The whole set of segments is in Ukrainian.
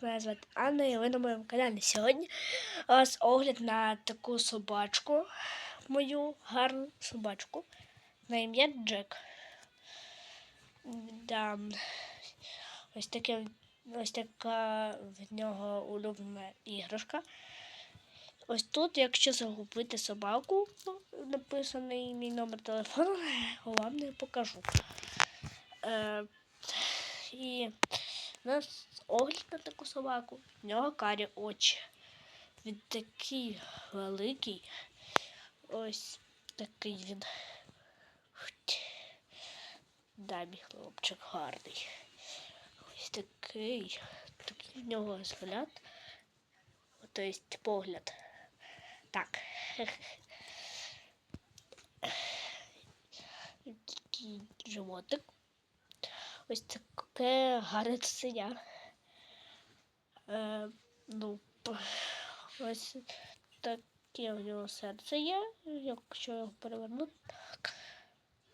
Мене звати Анна, і ви на моєму каналі. Сьогодні вас огляд на таку собачку, мою гарну собачку на ім'я Джек. Да. Ось, таке, ось така в нього улюблена іграшка. Ось тут, якщо загубити собаку, написаний мій номер телефону, вам не покажу. Е, і у нас огляд на таку собаку. В нього карі очі. Він такий великий. Ось такий він. Хть. Да, мій хлопчик гарний. Ось такий. Такий в нього взгляд. Тобто погляд. Так. Такий животик. Ось таке гарне цуценя. Е, ну, ось таке у нього серце є, якщо його перевернути. Так.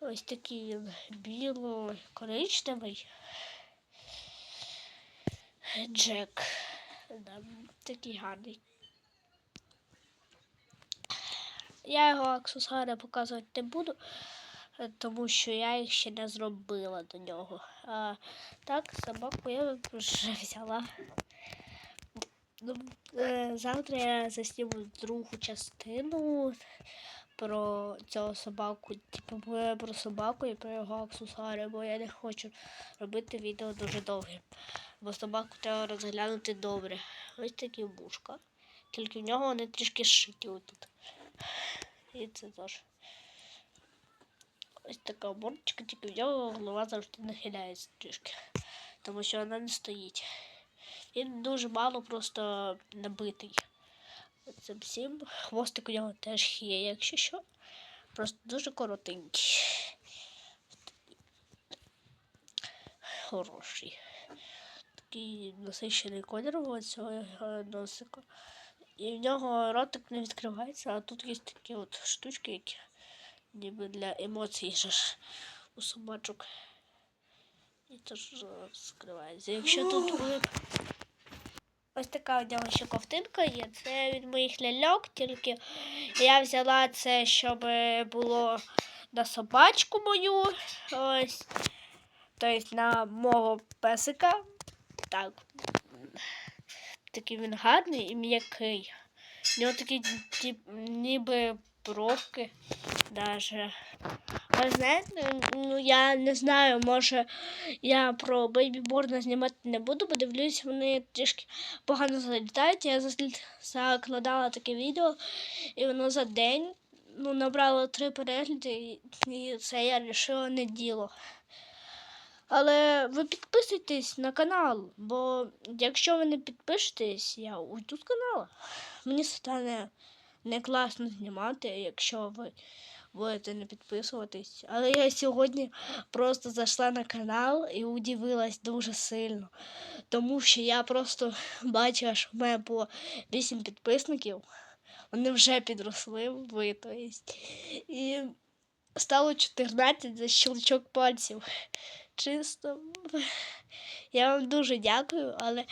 Ось такий він біло-коричневий. Джек. Да, такий гарний. Я його аксесуари показувати не буду, тому що я їх ще не зробила до нього. А так, собаку я вже взяла. Ну, е, завтра я засніму другу частину про цього собаку, типу про собаку і про його аксесуари, бо я не хочу робити відео дуже довгим. Бо собаку треба розглянути добре. Ось такі вушка. Тільки в нього вони трішки зшиті отут. І це теж. Ось така мордочка, тільки в нього голова завжди нахиляється трішки, тому що вона не стоїть. Він дуже мало просто набитий. Цим всім. Хвостик у нього теж є, якщо що. Просто дуже коротенький. Хороший. Такий насичений колір у цього носика. І в нього ротик не відкривається, а тут є такі от штучки, які ніби для емоцій же ж у собачок. І теж скривається. Якщо тут були б Ось така у нього ще ковтинка є. Це від моїх ляльок, тільки я взяла це, щоб було на собачку мою. Ось. Тобто на мого песика. Так. Такий він гарний і м'який. У нього такі ніби бровки даже. Знаєте, ну я не знаю, може я про бейбіборна знімати не буду, бо дивлюсь, вони трішки погано залітають. Я закладала таке відео, і воно за день ну, набрало три перегляди, і це я вирішила не діло. Але ви підписуйтесь на канал, бо якщо ви не підпишетесь, я уйду з каналу. Мені стане не класно знімати, якщо ви будете не підписуватись. Але я сьогодні просто зайшла на канал і удивилась дуже сильно. Тому що я просто бачила, що в мене було 8 підписників. Вони вже підросли ви, то есть. І стало 14 за щелчок пальців. Чисто. Я вам дуже дякую, але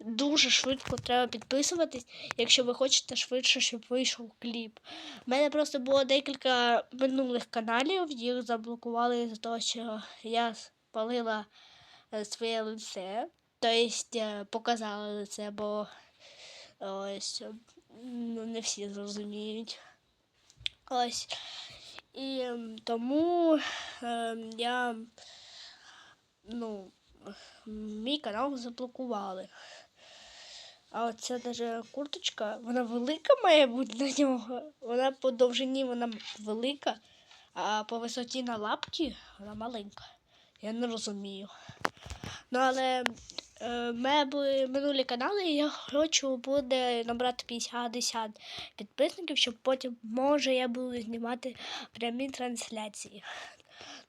дуже швидко треба підписуватись, якщо ви хочете швидше, щоб вийшов кліп. У мене просто було декілька минулих каналів, їх заблокували за того, що я спалила е, своє лице. Тобто е, показала лице, бо ось ну, не всі зрозуміють. Ось. І ем, тому е, я ну, мій канал заблокували. А оця даже курточка, вона велика має бути на нього. Вона по довжині вона велика, а по висоті на лапки вона маленька. Я не розумію. Ну, але е, мене були минулі канали, і я хочу буде набрати 50 підписників, щоб потім, може, я буду знімати прямі трансляції.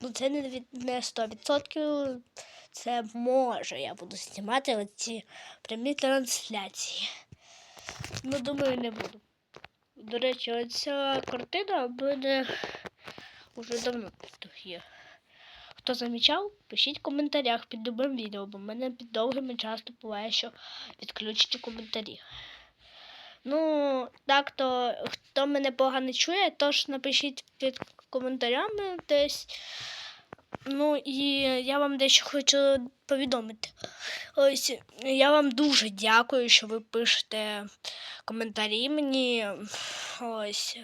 Ну, це не, не 100%, це може я буду знімати оці прямі трансляції. Ну, думаю, не буду. До речі, оця картина буде вже давно тут є. Хто замічав, пишіть в коментарях під любим відео, бо в мене під довгими часто буває, що відключені коментарі. Ну, так то хто мене погано чує, тож напишіть під коментарями десь. Ну і я вам дещо хочу повідомити. Ось я вам дуже дякую, що ви пишете коментарі мені. Ось.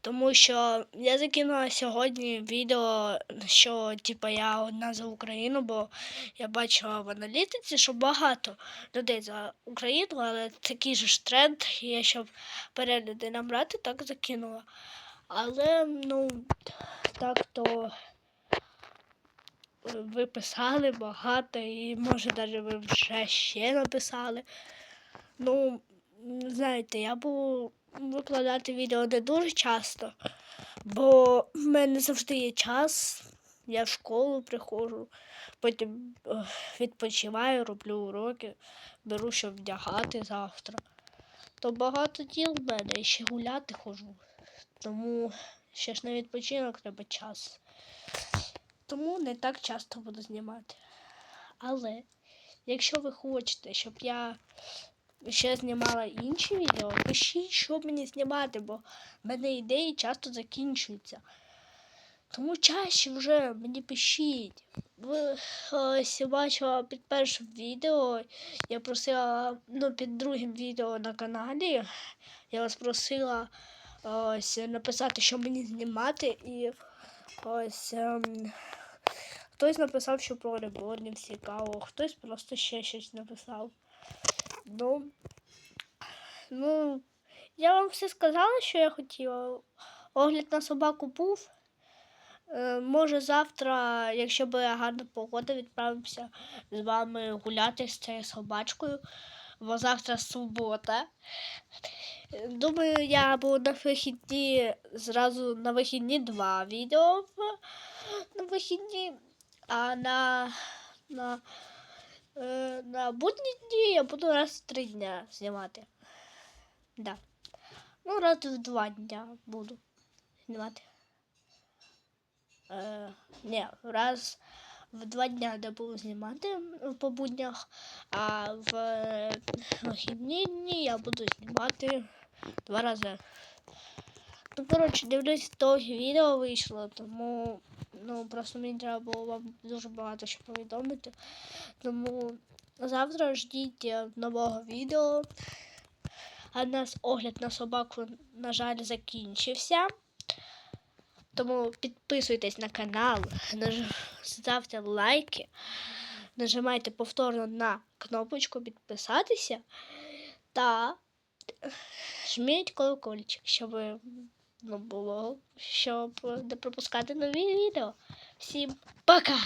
Тому що я закинула сьогодні відео, що типа я одна за Україну, бо я бачила в аналітиці, що багато людей за Україну, але такий же ж тренд, я щоб перегляди набрати, так закинула. Але ну так то ви писали багато, і може навіть ви вже ще написали. Ну, знаєте, я буду викладати відео не дуже часто, бо в мене завжди є час. Я в школу приходжу, потім відпочиваю, роблю уроки, беру, щоб вдягати завтра. То багато діл в мене і ще гуляти ходжу. Тому ще ж на відпочинок треба час. Тому не так часто буду знімати. Але якщо ви хочете, щоб я ще знімала інші відео, пишіть, що мені знімати, бо в мене ідеї часто закінчуються. Тому чаще вже мені пишіть. Ви ось бачила під першим відео, я просила, ну, під другим відео на каналі, я вас просила ось написати, що мені знімати, і ось ем, хтось написав, що про реборнів цікаво, хтось просто ще щось написав. Ну, ну, я вам все сказала, що я хотіла. Огляд на собаку був. Е, може, завтра, якщо буде гарна погода, відправимося з вами гуляти з цією собачкою, бо завтра субота. Думаю, я буду на вихідні зразу на вихідні два відео на вихідні, а на, на, е, на будні дні я буду раз в три дня знімати. Да. Ну, раз в два дня буду знімати. Е, ні, раз в два дня не буду знімати по буднях, а в вихідні дні я буду знімати два рази. Ну, коротше, дивлюсь, довге відео вийшло, тому ну, просто мені треба було вам дуже багато що повідомити. Тому завтра ждіть е, нового відео. А нас огляд на собаку, на жаль, закінчився. Тому підписуйтесь на канал, ставте лайки, нажимайте повторно на кнопочку підписатися та жміть колокольчик, щоб було, щоб не пропускати нові відео. Всім пока!